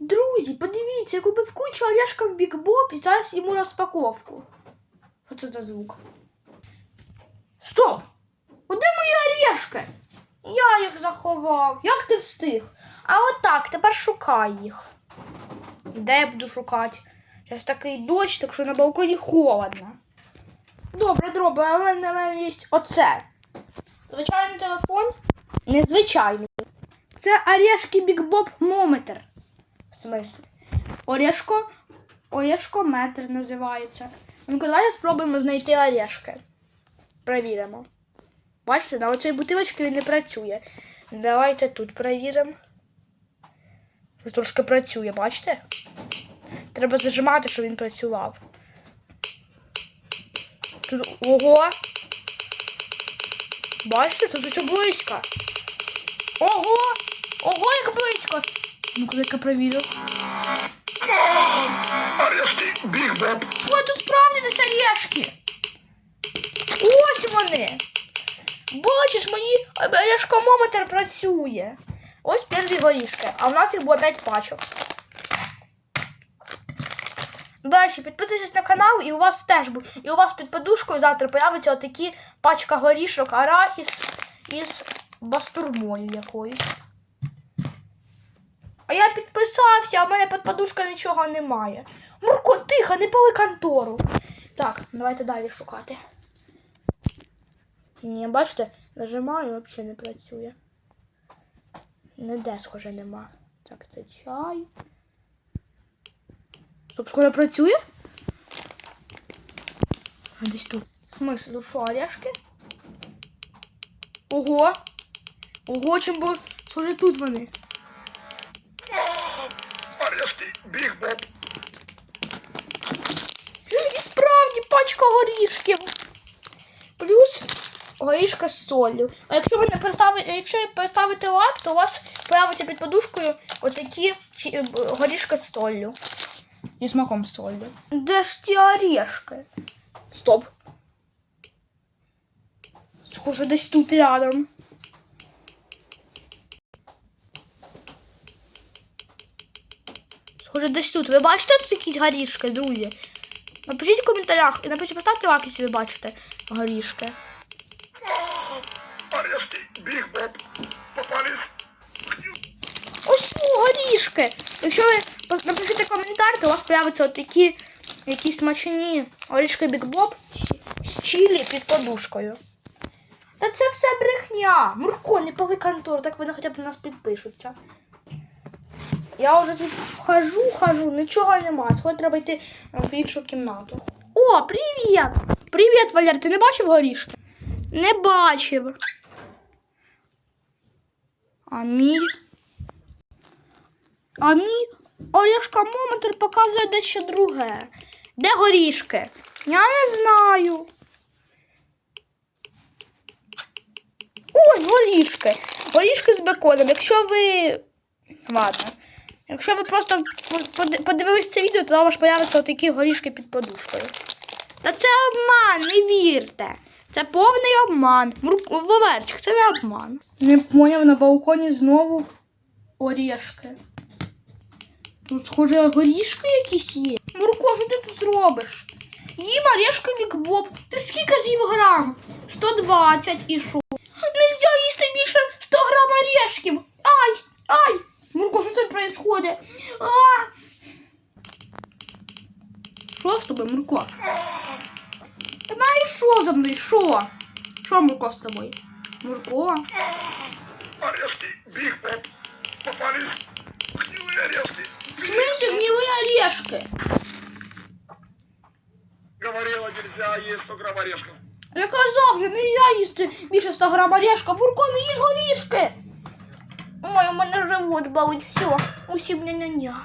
Друзі, подивіться, я купив кучу орешка в Бік Боб і зараз йому розпаковку. Що це за звук? Стоп! Де мої орешки? Я їх заховав. Як ти встиг? А отак, тепер шукай їх. Де я буду шукати? Зараз такий дощ, так що на балконі холодно. Добре, добре, а в мене, в мене є оце. Звичайний телефон? Незвичайний. Це орешки Big Bob Мометр. Смислі? Орешко, орешкометр називається. Ну-ка, давайте спробуємо знайти орешки. Провіримо. Бачите, на оцій бутилочці він не працює. Давайте тут перевіримо. Трошки працює, бачите? Треба зажимати, щоб він працював. Тут ого! Бачите, тут усе близько. Ого! Ого, як близько! Ну-ка, я перевірю. Орешки Биг Боб. Справді десь орешки. Ось вони. Бачиш, мені орешкомометр працює. Ось перші горішки, а в нас їх було 5 пачок. Далі підписуйтесь на канал, і у вас теж буде. І у вас під подушкою завтра появиться отакі пачка горішок арахіс із бастурмою якоюсь. А я підписався, а в мене під подушкою нічого немає. Мурко, тихо, не пали контору. Так, давайте далі шукати. Ні, бачите, нажимаю, взагалі не працює. Ніде, схоже, нема. Так, це чай. Стоп, скоро працює? А десь тут. Смисл, ну що, орешки? Ого! Ого, чим бо. Схоже, тут вони. Биг Боб. І справді пачка горішків. Плюс горішка з солью. А якщо ви не переставите, якщо ви переставите лайк, то у вас появиться під подушкою отакі е, горішки з солью. І смаком солью. Де ж ці орешки? Стоп. Схоже, десь тут рядом. Схоже, десь тут. Ви бачите тут якісь горішки, друзі? Напишіть в коментарях і напишіть, поставте лайк, якщо ви бачите горішки. Боб. Ось горішки. Якщо ви напишете коментар, то у вас появляться отакі якісь смачні горішки Big Bob з- чилі під подушкою. Та це все брехня. Мурко, не контор, так вони хоча б на нас підпишуться. Я вже тут хожу, хожу, нічого немає. Сьогодні треба йти е, в іншу кімнату. О, привіт! Привіт, Валер, ти не бачив горішки? Не бачив. А мій. А мій орешкомометр показує дещо друге. Де горішки? Я не знаю. Ось горішки. Горішки з беконом. Якщо ви. Ладно. Якщо ви просто под- подивились це відео, то у вас появляться отакі горішки під подушкою. Та це обман, не вірте. Це повний обман. Воверчик, це не обман. Не поняв, на балконі знову орешки. Тут, схоже, горішки якісь є. Мурко, що ти тут зробиш? Їм орешки Бік Боб. Ти скільки з'їв грам? 120 і що? Нельзя їсти більше 100 грам орешків. Ай! Ай! Мурко, що тут происходит? А! Що з тобою, Мурко? Знаєш, що за мною? Що? Що, Мурко, з тобою? Мурко? Орешки Биг Боб. Попались. Гнилые орешки. В смысле гнилые орешки? Говорила, нельзя есть 100 грамм орешков. Я казав же, не я їсти більше 100 грам орешка. Бурко, не їж горішки. Ой, у мене живот болить, все. Усім ня-ня-ня.